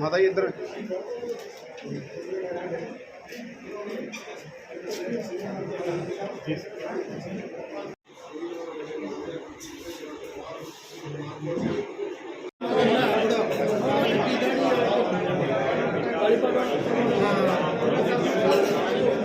माता इधर। Thank you.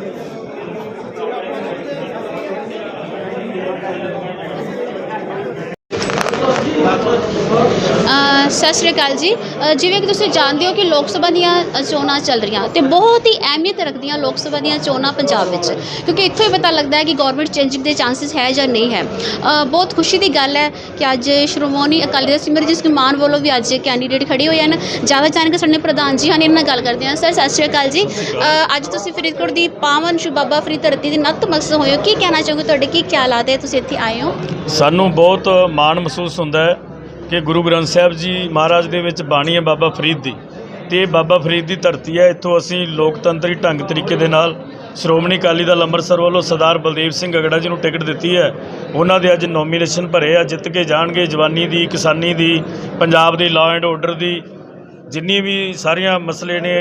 ਸਤਿ ਸ਼੍ਰੀ ਅਕਾਲ ਜੀ। ਅ, ਜਿਵੇਂ ਕਿ ਤੁਸੀਂ ਜਾਣਦੇ ਹੋ ਕਿ ਲੋਕ ਸਭਾ ਦੀਆਂ ਅ, ਚੋਣਾਂ ਚੱਲ ਰਹੀਆਂ ਤੇ ਬਹੁਤ ਹੀ ਅਹਿਮੀਅਤ ਰੱਖਦੀਆਂ ਲੋਕ ਸਭਾ ਦੀਆਂ ਚੋਣਾਂ ਪੰਜਾਬ ਵਿੱਚ। ਕਿਉਂਕਿ ਇੱਥੋਂ ਹੀ ਪਤਾ ਲੱਗਦਾ ਹੈ ਕਿ ਗਵਰਨਮੈਂਟ ਚੇਂਜਿੰਗ ਦੇ ਚਾਂਸਸ ਹੈ ਜਾਂ ਨਹੀਂ ਹੈ। ਅ, ਬਹੁਤ ਖੁਸ਼ੀ ਦੀ ਗੱਲ ਹੈ ਕਿ ਅੱਜ ਸ਼੍ਰੋਮਣੀ ਅਕਾਲੀ ਦਲ ਸਿਮਰਜੀਤ ਮਾਨ ਵੱਲੋਂ ਵੀ ਅੱਜ ਕੈਂਡੀਡੇਟ ਖੜੇ ਹੋਏ ਹਨ। ਜ਼ਿਆਦਾ ਜਾਣਕਾਰੀ ਸਾਡੇ ਪ੍ਰਧਾਨ ਜੀ ਹਨ ਇਹਨਾਂ ਨਾਲ ਗੱਲ ਕਰਦੇ ਹਾਂ। ਸਰ ਸਤਿ ਸ਼੍ਰੀ ਅਕਾਲ ਜੀ। ਅ, ਅੱਜ ਤੁਸੀਂ ਫਰੀਦਕੋਟ ਦੀ ਪਾਵਨ ਸ਼ੁਭ ਬਾਬਾ ਫਰੀਦ ਧਰਤੀ ਦੀ ਨਤਮਸਤਕ ਹੋਏ ਹੋ। ਕੀ ਕਹਿਣਾ ਚਾਹੋਗੇ? ਤੁਹਾਡੇ ਕੀ ਖਿਆਲ ਹੈ ਤੁਸੀਂ ਇੱਥੇ ਆਏ ਹੋ? ਸਾਨੂੰ ਬਹੁਤ ਮਾਣ ਮਹਿਸੂਸ ਹੁੰਦਾ ਹੈ ਕਿ ਗੁਰੂ ਗ੍ਰੰਥ ਸਾਹਿਬ ਜੀ ਮਹਾਰਾਜ ਦੇ ਵਿੱਚ ਬਾਣੀ ਹੈ ਬਾਬਾ ਫਰੀਦ ਦੀ ਤੇ ਇਹ ਬਾਬਾ ਫਰੀਦ ਦੀ ਧਰਤੀ ਹੈ। ਇੱਥੋਂ ਅਸੀਂ ਲੋਕਤੰਤਰੀ ਢੰਗ ਤਰੀਕੇ ਦੇ ਨਾਲ ਸ਼੍ਰੋਮਣੀ ਅਕਾਲੀ ਦਲ ਅੰਮ੍ਰਿਤਸਰ ਵੱਲੋਂ ਸਰਦਾਰ ਬਲਦੇਵ ਸਿੰਘ ਅਗੜਾ ਜੀ ਨੂੰ ਟਿਕਟ ਦਿੱਤੀ ਹੈ। ਉਹਨਾਂ ਦੇ ਅੱਜ ਨੋਮੀਨੇਸ਼ਨ ਭਰੇ ਆ ਜਿੱਤ ਕੇ ਜਾਣਗੇ। ਜਵਾਨੀ ਦੀ ਕਿਸਾਨੀ ਦੀ ਪੰਜਾਬ ਦੇ ਲਾਅ ਐਂਡ ਆਰਡਰ ਦੀ ਜਿੰਨੀ ਵੀ ਸਾਰੀਆਂ ਮਸਲੇ ਨੇ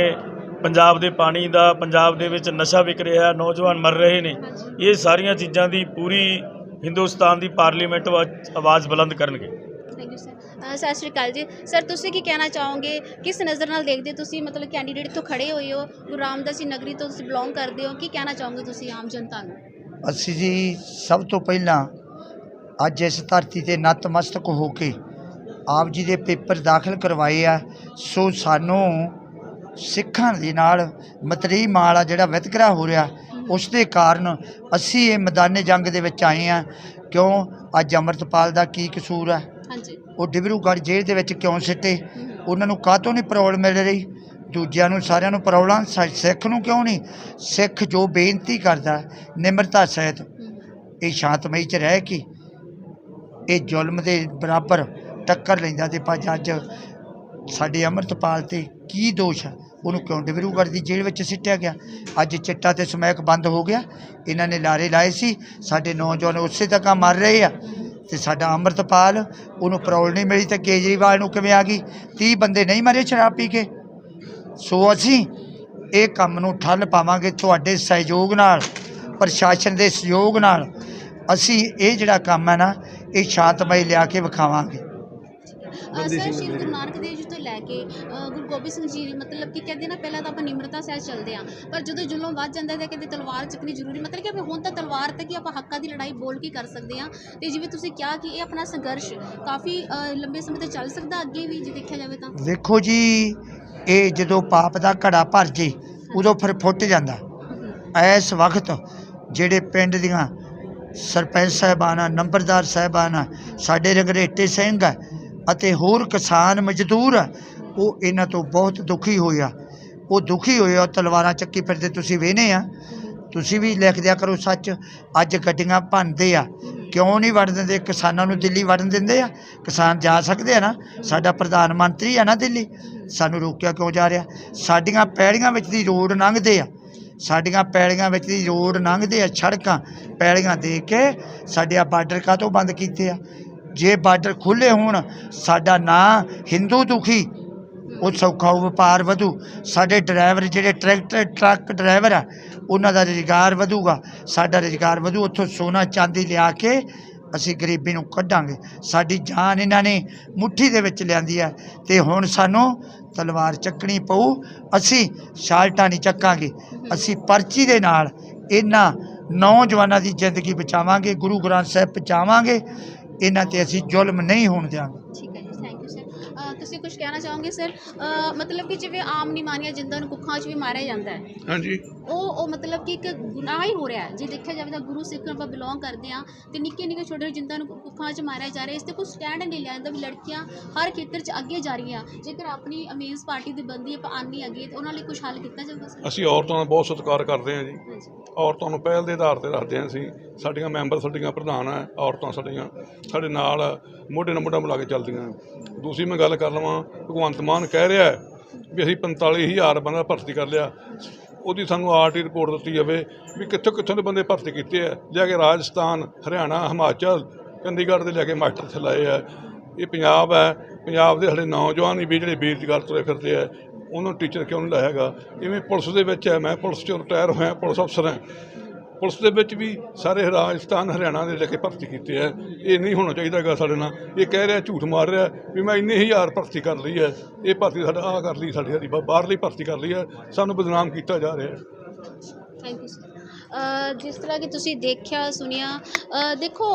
ਪੰਜਾਬ ਦੇ ਪਾਣੀ ਦਾ ਪੰਜਾਬ ਦੇ ਵਿੱਚ ਨਸ਼ਾ ਵਿਕ ਰਿਹਾ ਨੌਜਵਾਨ ਮਰ ਰਹੇ ਨੇ। ਇਹ ਸਾਰੀਆਂ ਚੀਜ਼ਾਂ ਦੀ ਪੂਰੀ ਹਿੰਦੁਸਤਾਨ ਦੀ ਪਾਰਲੀਮੈਂਟ ਵਿੱਚ ਆਵਾਜ਼ ਬੁਲੰਦ ਕਰਨਗੇ। ਸਤਿ ਸ਼੍ਰੀ ਅਕਾਲ ਜੀ। ਸਰ ਤੁਸੀਂ ਕੀ ਕਹਿਣਾ ਚਾਹੋਗੇ? ਕਿਸ ਨਜ਼ਰ ਨਾਲ ਦੇਖਦੇ ਹੋ ਤੁਸੀਂ? ਮਤਲਬ ਕੈਂਡੀਡੇਟ ਤੋਂ ਖੜੇ ਹੋਏ ਹੋ, ਗੁਰੂ ਰਾਮਦਾਸ ਜੀ ਨਗਰੀ ਤੋਂ ਤੁਸੀਂ ਬਿਲੋਂਗ ਕਰਦੇ ਹੋ। ਕੀ ਕਹਿਣਾ ਚਾਹੋਗੇ ਤੁਸੀਂ ਆਮ ਜਨਤਾ ਨੂੰ? ਅਸੀਂ ਜੀ ਸਭ ਤੋਂ ਪਹਿਲਾਂ ਅੱਜ ਇਸ ਧਰਤੀ ਤੇ ਨਤਮਸਤਕ ਹੋ ਕੇ ਆਪ ਜੀ ਦੇ ਪੇਪਰ ਦਾਖਲ ਕਰਵਾਏ ਆ। ਸੋ ਸਾਨੂੰ ਸਿੱਖਾਂ ਦੇ ਨਾਲ ਮਤਰੀ ਮਾਲਾ ਜਿਹੜਾ ਵਿਤਕਰਾ ਹੋ ਰਿਹਾ, ਉਸ ਦੇ ਕਾਰਨ ਅਸੀਂ ਇਹ ਮੈਦਾਨੇ ਜੰਗ ਦੇ ਵਿੱਚ ਆਏ ਆ। ਕਿਉਂ? ਅੱਜ ਅੰਮ੍ਰਿਤਪਾਲ ਦਾ ਕੀ ਕਸੂਰ ਹੈ ਉਹ ਡਿਬਰੂਗੜ੍ਹ ਜੇਲ੍ਹ ਦੇ ਵਿੱਚ ਕਿਉਂ ਸਿੱਟੇ? ਉਹਨਾਂ ਨੂੰ ਕਾਹਤੋਂ ਨਹੀਂ ਪਰੋਲ ਮਿਲ ਰਹੀ? ਦੂਜਿਆਂ ਨੂੰ ਸਾਰਿਆਂ ਨੂੰ ਪਰੋਲਾਂ? ਸ- ਸਿੱਖ ਨੂੰ ਕਿਉਂ ਨਹੀਂ? ਸਿੱਖ ਜੋ ਬੇਨਤੀ ਕਰਦਾ, ਨਿਮਰਤਾ ਸਹਿਤ। ਇਹ ਸ਼ਾਂਤਮਈ ਚ ਰਹਿ ਕੇ ਇਹ ਜ਼ੁਲਮ ਦੇ ਬਰਾਬਰ ਟੱਕਰ ਲੈਂਦਾ ਤੇ ਪਰ ਅੱਜ ਸਾਡੇ ਅੰਮ੍ਰਿਤਪਾਲ ਤੇ ਕੀ ਦੋਸ਼ ਹੈ ਉਹਨੂੰ ਕਿਉਂ ਡਿਬਰੂਗੜ੍ਹ ਦੀ ਜੇਲ੍ਹ ਵਿੱਚ ਸਿੱਟਿਆ ਗਿਆ? ਅੱਜ ਚਿੱਟਾ ਤੇ ਸਮੈਕ ਬੰਦ ਹੋ ਗਿਆ। ਇਹਨਾਂ ਨੇ ਲਾਰੇ ਲਾਏ ਸੀ। ਸਾਡੇ ਨੌਜਵਾਨ ਉਸੇ ਤੱਕ ਮਰ ਰਹੇ ਆ। ਤੇ ਸਾਡਾ ਅੰਮ੍ਰਿਤਪਾਲ, ਉਹਨੂੰ ਪਰੋਲ ਨਹੀਂ ਮਿਲੀ ਤੇ ਕੇਜਰੀਵਾਲ ਨੂੰ ਕਿਵੇਂ ਆ ਗਈ? 30 ਬੰਦੇ ਨਹੀਂ ਮਰੇ ਸ਼ਰਾਬ ਪੀ ਕੇ। ਸੋ ਅਸੀਂ ਇਹ ਕੰਮ ਨੂੰ ਠੱਲ ਪਾਵਾਂਗੇ ਤੁਹਾਡੇ ਸਹਿਯੋਗ ਨਾਲ, ਪ੍ਰਸ਼ਾਸਨ ਦੇ ਸਹਿਯੋਗ ਨਾਲ। ਅਸੀਂ ਇਹ ਜਿਹੜਾ ਕੰਮ ਹੈ ਨਾ, ਇਹ ਸ਼ਾਂਤਮਈ ਲਿਆ ਕੇ ਵਿਖਾਵਾਂਗੇ। ਸਰ, ਸ਼੍ਰੀ ਗੁਰੂ ਨਾਨਕ ਦੇਵ ਜੀ ਲੈ ਕੇ ਗੁਰੂ ਗੋਬਿੰਦ ਸਿੰਘ ਜੀ ਮਤਲਬ ਕਿ ਕਹਿੰਦੇ ਨਾ ਪਹਿਲਾਂ ਤਾਂ ਆਪਾਂ ਨਿਮਰਤਾ ਸਹਿ ਚੱਲਦੇ ਆ ਪਰ ਜਦੋਂ ਜ਼ੁਲਮ ਵੱਧ ਜਾਂਦਾ ਤਾਂ ਕਹਿੰਦੇ ਤਲਵਾਰ ਚੱਕਣੀ ਜ਼ਰੂਰੀ ਮਤਲਬ ਕਿ ਹੁਣ ਤਾਂ ਤਲਵਾਰ ਤੱਕ ਹੀ ਆਪਾਂ ਹੱਕਾਂ ਦੀ ਲੜਾਈ ਬੋਲ ਕੇ ਕਰ ਸਕਦੇ ਆ ਤੇ ਜਿਵੇਂ ਤੁਸੀਂ ਕਿਹਾ ਕਿ ਇਹ ਆਪਣਾ ਸੰਘਰਸ਼ ਕਾਫੀ ਲੰਬੇ ਸਮੇਂ ਤੇ ਚੱਲ ਸਕਦਾ ਅੱਗੇ ਵੀ ਜੇ ਦੇਖਿਆ ਜਾਵੇ ਤਾਂ। ਵੇਖੋ ਜੀ, ਇਹ ਜਦੋਂ ਪਾਪ ਦਾ ਘੜਾ ਭਰ ਜੇ, ਉਦੋਂ ਫਿਰ ਫੁੱਟ ਜਾਂਦਾ। ਇਸ ਵਕਤ ਜਿਹੜੇ ਪਿੰਡ ਦੀਆਂ ਸਰਪੰਚ ਸਾਹਿਬਾਨਾਂ, ਨੰਬਰਦਾਰ ਸਾਹਿਬਾਨਾਂ, ਸਾਡੇ ਰੰਗਰੇਟੇ ਸਿੰਘ ਆ ਅਤੇ ਹੋਰ ਕਿਸਾਨ ਮਜ਼ਦੂਰ ਆ ਉਹ ਇਹਨਾਂ ਤੋਂ ਬਹੁਤ ਦੁਖੀ ਹੋਇਆ ਉਹ ਦੁਖੀ ਹੋਏ ਆ, ਤਲਵਾਰਾਂ ਚੱਕੀ ਫਿਰਦੇ, ਤੁਸੀਂ ਵੇਨੇ ਆ। ਤੁਸੀਂ ਵੀ ਲਿਖ ਦਿਆ ਕਰੋ ਸੱਚ, ਅੱਜ ਗੱਡੀਆਂ ਭੰਨਦੇ ਆ। ਕਿਉਂ ਨਹੀਂ ਵੜਨ ਦਿੰਦੇ? ਕਿਸਾਨਾਂ ਨੂੰ ਦਿੱਲੀ ਵੜਨ ਦਿੰਦੇ ਆ। ਕਿਸਾਨ ਜਾ ਸਕਦੇ ਆ ਨਾ? ਸਾਡਾ ਪ੍ਰਧਾਨ ਮੰਤਰੀ ਆ ਨਾ ਦਿੱਲੀ। ਸਾਨੂੰ ਰੋਕਿਆ ਕਿਉਂ ਜਾ ਰਿਹਾ? ਸਾਡੀਆਂ ਪੈੜੀਆਂ ਵਿੱਚ ਦੀ ਰੋਡ ਲੰਘਦੇ ਆ। ਸਾਡੀਆਂ ਪੈੜੀਆਂ ਵਿੱਚ ਦੀ ਰੋਡ ਲੰਘਦੇ ਆ ਸੜਕਾਂ। ਪੈੜੀਆਂ ਦੇ ਕੇ ਸਾਡੇ ਆ ਬਾਰਡਰ ਕਾਹਤੋਂ ਬੰਦ ਕੀਤੇ ਆ? ਜੇ ਬਾਰਡਰ ਖੁੱਲੇ ਹੋਣ, ਸਾਡਾ ਨਾਂ ਹਿੰਦੂ ਦੁਖੀ, ਉਹ ਸੌਖਾ ਵਪਾਰ ਵਧੂ। ਸਾਡੇ ਡਰਾਈਵਰ ਜਿਹੜੇ ਟਰੈਕਟਰ, ਟਰੱਕ ਡਰਾਈਵਰ ਆ, ਉਹਨਾਂ ਦਾ ਰੁਜ਼ਗਾਰ ਵਧੂਗਾ। ਸਾਡਾ ਰੁਜ਼ਗਾਰ ਵਧੂ, ਉੱਥੋਂ ਸੋਨਾ ਚਾਂਦੀ ਲਿਆ ਕੇ ਅਸੀਂ ਗਰੀਬੀ ਨੂੰ ਕੱਢਾਂਗੇ। ਸਾਡੀ ਜਾਨ ਇਹਨਾਂ ਨੇ ਮੁੱਠੀ ਦੇ ਵਿੱਚ ਲਿਆਂਦੀ ਹੈ ਤੇ ਹੁਣ ਸਾਨੂੰ ਤਲਵਾਰ ਚੱਕਣੀ ਪਊ। ਅਸੀਂ ਸ਼ਾਲਟਾਂ ਨਹੀਂ ਚੱਕਾਂਗੇ। ਅਸੀਂ ਪਰਚੀ ਦੇ ਨਾਲ ਇਹਨਾਂ ਨੌਜਵਾਨਾਂ ਦੀ ਜ਼ਿੰਦਗੀ ਬਚਾਵਾਂਗੇ, ਗੁਰੂ ਗ੍ਰੰਥ ਸਾਹਿਬ ਬਚਾਵਾਂਗੇ। ਇਹਨਾਂ ਤੇ ਅਸੀਂ ਜ਼ੁਲਮ ਨਹੀਂ ਹੋਣ ਦਿਆਂਗੇ ਠੀਕ ਹੈ ਜੀ ਥੈਂਕ ਯੂ ਸਰ ਤੁਸੀਂ ਕੁਝ ਕਹਿਣਾ ਚਾਹੋਗੇ ਸਰ? ਮਤਲਬ ਕਿ ਜਿਵੇਂ ਆਮ ਨਿਮਾਨੀਆਂ ਜਿੰਦਾਂ ਨੂੰ ਕੁੱਖਾਂ 'ਚ ਵੀ ਮਾਰਿਆ ਜਾਂਦਾ ਹੈ। ਹਾਂਜੀ। ਉਹ ਉਹ ਮਤਲਬ ਕਿ ਇੱਕ ਗੁਨਾਹ ਹੀ ਹੋ ਰਿਹਾ ਹੈ। ਜੇ ਦੇਖਿਆ ਜਾਵੇ ਤਾਂ ਗੁਰੂ ਸਿੱਖ ਨੂੰ ਆਪਾਂ ਬਿਲੋਂਗ ਕਰਦੇ ਆ ਤੇ ਨਿੱਕੇ ਨਿੱਕੇ ਛੋਟੇ ਜਿੰਦਾਂ ਨੂੰ ਕੁੱਖਾਂ 'ਚ ਮਾਰਿਆ ਜਾ ਰਿਹਾ ਇਸ ਤੇ ਕੋਈ ਸਟੈਂਡ ਨਹੀਂ ਲਿਆ ਜਾਂਦਾ ਵੀ ਲੜਕੀਆਂ ਹਰ ਖੇਤਰ 'ਚ ਅੱਗੇ ਜਾ ਰਹੀਆਂ। ਜੇਕਰ ਆਪਣੀ ਅਮੇਜ਼ ਪਾਰਟੀ ਦੀ ਬੰਦੀ ਆਪਾਂ ਆਨੀ ਅੱਗੇ ਤੇ ਉਹਨਾਂ ਲਈ ਕੁਝ ਹੱਲ ਕੀਤਾ ਜਾਊਗਾ ਸਰ? ਅਸੀਂ ਔਰਤਾਂ ਦਾ ਬਹੁਤ ਸਤਿਕਾਰ ਕਰਦੇ ਹਾਂ ਜੀ। ਔਰਤਾਂ ਨੂੰ ਪਹਿਲ ਦੇ ਆਧਾਰ ਤੇ ਰੱਖਦੇ ਹਾਂ ਅਸੀਂ। ਸਾਡੀਆਂ ਮੈਂਬਰ ਸਾਡੀਆਂ ਪ੍ਰਧਾਨ ਹੈ ਔਰਤਾਂ ਸਾਡੀਆਂ ਸਾਡੇ ਨਾਲ ਮੋਢੇ ਨਾਲ ਮੋਢਾ ਮਿਲਾ ਕੇ ਚੱਲਦੀਆਂ। ਦੂਸਰੀ ਮੈਂ ਗੱਲ ਕਰ ਲਵਾਂ ਭਗਵੰਤ ਮਾਨ ਕਹਿ ਰਿਹਾ ਹੈ ਵੀ ਅਸੀਂ 45000 ਬੰਦਾ ਭਰਤੀ ਕਰ ਲਿਆ। ਉਹਦੀ ਸਾਨੂੰ ਆਰਟੀ ਰਿਪੋਰਟ ਦਿੱਤੀ ਜਾਵੇ ਵੀ ਕਿੱਥੋਂ ਕਿੱਥੋਂ ਦੇ ਬੰਦੇ ਭਰਤੀ ਕੀਤੇ ਆ। ਜਾ ਕੇ ਰਾਜਸਥਾਨ, ਹਰਿਆਣਾ, ਹਿਮਾਚਲ, ਚੰਡੀਗੜ੍ਹ ਦੇ ਲੈ ਕੇ ਮਾਸਟਰ ਚਲਾਏ ਲਾਏ ਆ। ਇਹ ਪੰਜਾਬ ਹੈ। ਪੰਜਾਬ ਦੇ ਸਾਡੇ ਨੌਜਵਾਨ ਵੀ ਜਿਹੜੇ ਬੇਰੁਜ਼ਗਾਰ ਤੁਰੇ ਫਿਰਦੇ ਆ, ਉਹਨਾਂ ਟੀਚਰ ਕਿਉਂ ਨਹੀਂ ਲਾਇਆ ਹੈਗਾ? ਇਵੇਂ ਪੁਲਿਸ ਦੇ ਵਿੱਚ ਹੈ, ਮੈਂ ਪੁਲਿਸ 'ਚੋਂ ਰਿਟਾਇਰ ਹੋਇਆ, ਪੁਲਿਸ ਅਫਸਰ ਹਾਂ। ਪੁਲਿਸ ਦੇ ਵਿੱਚ ਵੀ ਸਾਰੇ ਰਾਜਸਥਾਨ, ਹਰਿਆਣਾ ਦੇ ਲੈ ਕੇ ਭਰਤੀ ਕੀਤੇ ਹੈ ਇਹ ਨਹੀਂ ਹੋਣਾ ਚਾਹੀਦਾ ਹੈਗਾ ਸਾਡੇ ਨਾਲ। ਇਹ ਕਹਿ ਰਿਹਾ, ਝੂਠ ਮਾਰ ਰਿਹਾ ਵੀ ਮੈਂ ਇੰਨੇ ਹਜ਼ਾਰ ਭਰਤੀ ਕਰ ਲਈ ਹੈ। ਇਹ ਭਰਤੀ ਸਾਡਾ ਆਹ ਕਰ ਲਈ, ਸਾਡੀ ਸਾਡੀ ਬਾ- ਬਾਹਰਲੀ ਭਰਤੀ ਕਰ ਲਈ ਹੈ। ਸਾਨੂੰ ਬਦਨਾਮ ਕੀਤਾ ਜਾ ਰਿਹਾ ਹੈ। ਥੈਂਕ ਯੂ ਜਿਸ ਤਰ੍ਹਾਂ ਕਿ ਤੁਸੀਂ ਦੇਖਿਆ, ਸੁਣਿਆ ਦੇਖੋ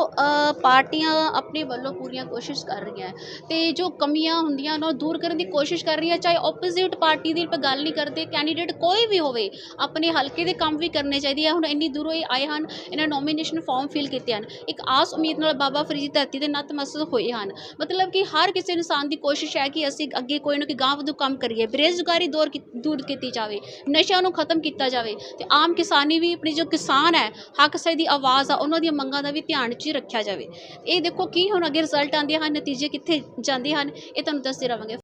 ਪਾਰਟੀਆਂ ਆਪਣੇ ਵੱਲੋਂ ਪੂਰੀਆਂ ਕੋਸ਼ਿਸ਼ ਕਰ ਰਹੀਆਂ ਤੇ ਜੋ ਕਮੀਆਂ ਹੁੰਦੀਆਂ ਉਹਨਾਂ ਨੂੰ ਦੂਰ ਕਰਨ ਦੀ ਕੋਸ਼ਿਸ਼ ਕਰ ਰਹੀਆਂ, ਚਾਹੇ ਆਪੋਜ਼ਿਟ ਪਾਰਟੀ ਦੀ ਆਪਾਂ ਗੱਲ ਨਹੀਂ ਕਰਦੇ ਕੈਂਡੀਡੇਟ ਕੋਈ ਵੀ ਹੋਵੇ, ਆਪਣੇ ਹਲਕੇ ਦੇ ਕੰਮ ਵੀ ਕਰਨੇ ਚਾਹੀਦੇ ਆ। ਹੁਣ ਇੰਨੀ ਦੂਰੋਂ ਇਹ ਆਏ ਹਨ, ਇਹਨਾਂ ਨੋਮੀਨੇਸ਼ਨ ਫਾਰਮ ਫਿਲ ਕੀਤੇ ਹਨ। ਇੱਕ ਆਸ ਉਮੀਦ ਨਾਲ ਬਾਬਾ ਫਰੀਦ ਦੀ ਧਰਤੀ ਦੇ ਨਤਮਸਤਕ ਹੋਏ ਹਨ। ਮਤਲਬ ਕਿ ਹਰ ਕਿਸੇ ਇਨਸਾਨ ਦੀ ਕੋਸ਼ਿਸ਼ ਹੈ ਕਿ ਅਸੀਂ ਅੱਗੇ ਕੋਈ ਨਾ ਕੋਈ ਗਾਂਵ ਵਧੂ ਕੰਮ ਕਰੀਏ। ਬੇਰੁਜ਼ਗਾਰੀ ਦੂਰ ਕੀ- ਦੂਰ ਕੀਤੀ ਜਾਵੇ। ਨਸ਼ਿਆਂ ਨੂੰ ਖਤਮ ਕੀਤਾ ਜਾਵੇ। ਤੇ ਆਮ ਕਿਸਾਨੀ ਵੀ ਆਪਣੀ ਜੋ ਕਿਸਾਨ ਹੈ, ਹੱਕ ਸਹੀ ਦੀ ਆਵਾਜ਼ ਆ, ਉਹਨਾਂ ਦੀਆਂ ਮੰਗਾਂ ਦਾ ਵੀ ਧਿਆਨ 'ਚ ਹੀ ਰੱਖਿਆ ਜਾਵੇ। ਇਹ ਦੇਖੋ ਕੀ ਹੁਣ ਅੱਗੇ ਰਿਜ਼ਲਟ ਆਉਂਦੇ ਹਨ, ਨਤੀਜੇ ਕਿੱਥੇ ਜਾਂਦੇ ਹਨ, ਇਹ ਤੁਹਾਨੂੰ ਦੱਸਦੇ ਰਹਾਂਗੇ